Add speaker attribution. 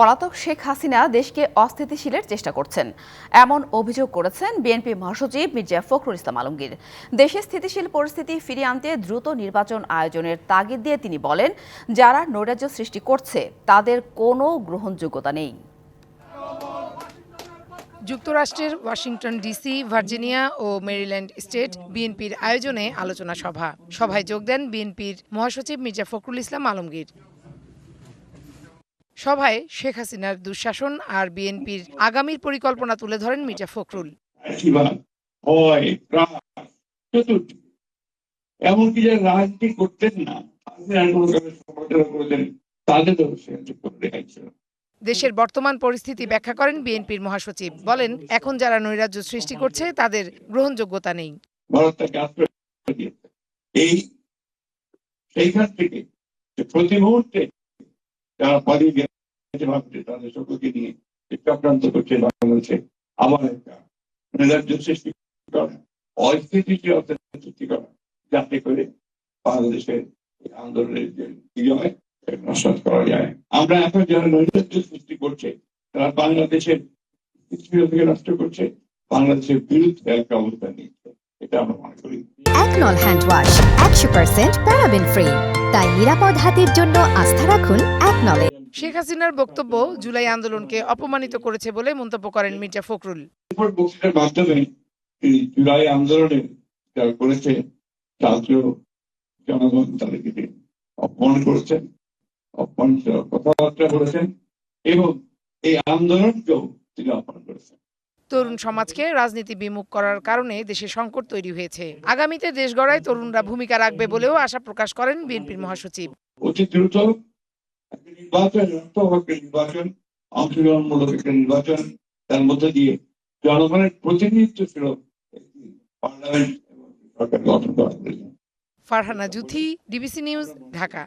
Speaker 1: পলাতক শেখ হাসিনা দেশকে অস্থিতিশীলের চেষ্টা করছেন। এমন অভিযোগ করেছেন বিএনপি মহাসচিব মির্জা ফখরুল ইসলাম আলমগীর। দেশে স্থিতিশীল পরিস্থিতি ফিরিয়ে আনতে দ্রুত নির্বাচন আয়োজনের তাগিদ দিয়ে তিনি বলেন, যারা নৈরাজ্য সৃষ্টি করছে, তাদের কোনো গ্রহণযোগ্যতা নেই।
Speaker 2: যুক্তরাষ্ট্রের ওয়াশিংটন ডিসি, ভার্জিনিয়া ও মেরিল্যান্ড স্টেট বিএনপির আয়োজনে আলোচনা সভা। সভায় যোগ দেন বিএনপির মহাসচিব মির্জা ফখরুল ইসলাম আলমগীর। সভায় শেখ হাসিনার দুঃশাসন আর বিএনপির আগামীর পরিকল্পনা তুলে ধরেন মির্জা ফখরুল।
Speaker 3: এমনকি যারা রাজনীতি করতেন না
Speaker 2: দেশের বর্তমান পরিস্থিতি ব্যাখ্যা করেন বিএনপির মহাসচিব। বলেন এখন যারা নৈরাজ্য সৃষ্টি করছে তাদের গ্রহণযোগ্যতা নেই।
Speaker 3: এই সেইখান থেকে প্রতি মুহূর্তে যারা পালিয়ে তাদের সকলকে নিয়ে করছে বাংলাদেশে আবার একটা সৃষ্টি করা অস্থিতিশীলতা সৃষ্টি যাতে করে বাংলাদেশের আন্দোলনের যে সেটা করা যায় আমরা এখন যারা নৈরাজ্য সৃষ্টি করছে তারা বাংলাদেশের স্থিতিশীলতাকে নষ্ট করছে বাংলাদেশের বিরুদ্ধে একটা অবস্থান নিচ্ছে এটা আমরা মনে করি
Speaker 4: একনল হ্যান্ড ওয়াশ একশো পার্সেন্ট প্যারাবেন ফ্রি তাই নিরাপদ হাতের জন্য আস্থা রাখুন একনলে
Speaker 2: শেখ হাসিনার বক্তব্য জুলাই আন্দোলনকে অপমানিত করেছে বলে মন্তব্য করেন মির্জা ফখরুল।
Speaker 3: বক্তৃতার মাধ্যমে জুলাই আন্দোলনে যারা করেছে জনগণ তাদেরকে অপমান করেছেন অপমানিত কথাবার্তা বলেছেন এবং এই আন্দোলনকেও তিনি অপমান করেছেন।
Speaker 2: তরুণ সমাজকে রাজনীতি বিমুখ করার কারণে দেশে সংকট তৈরি হয়েছে। আগামীতে দেশ গড়ায় তরুণরা ভূমিকা রাখবে বলেও আশা প্রকাশ করেন বিএনপির মহাসচিব।
Speaker 3: অতি দ্রুত নির্বাচন মুক্তভাবে নির্বাচন, অংশগ্রহণমূলক একটা নির্বাচন, তার মধ্যে দিয়ে জনগণের প্রতিনিধিত্ব ছিল পার্লামেন্ট সরকার গঠন করা
Speaker 2: ফারহানা জুথি ডিবিসি নিউজ, ঢাকা।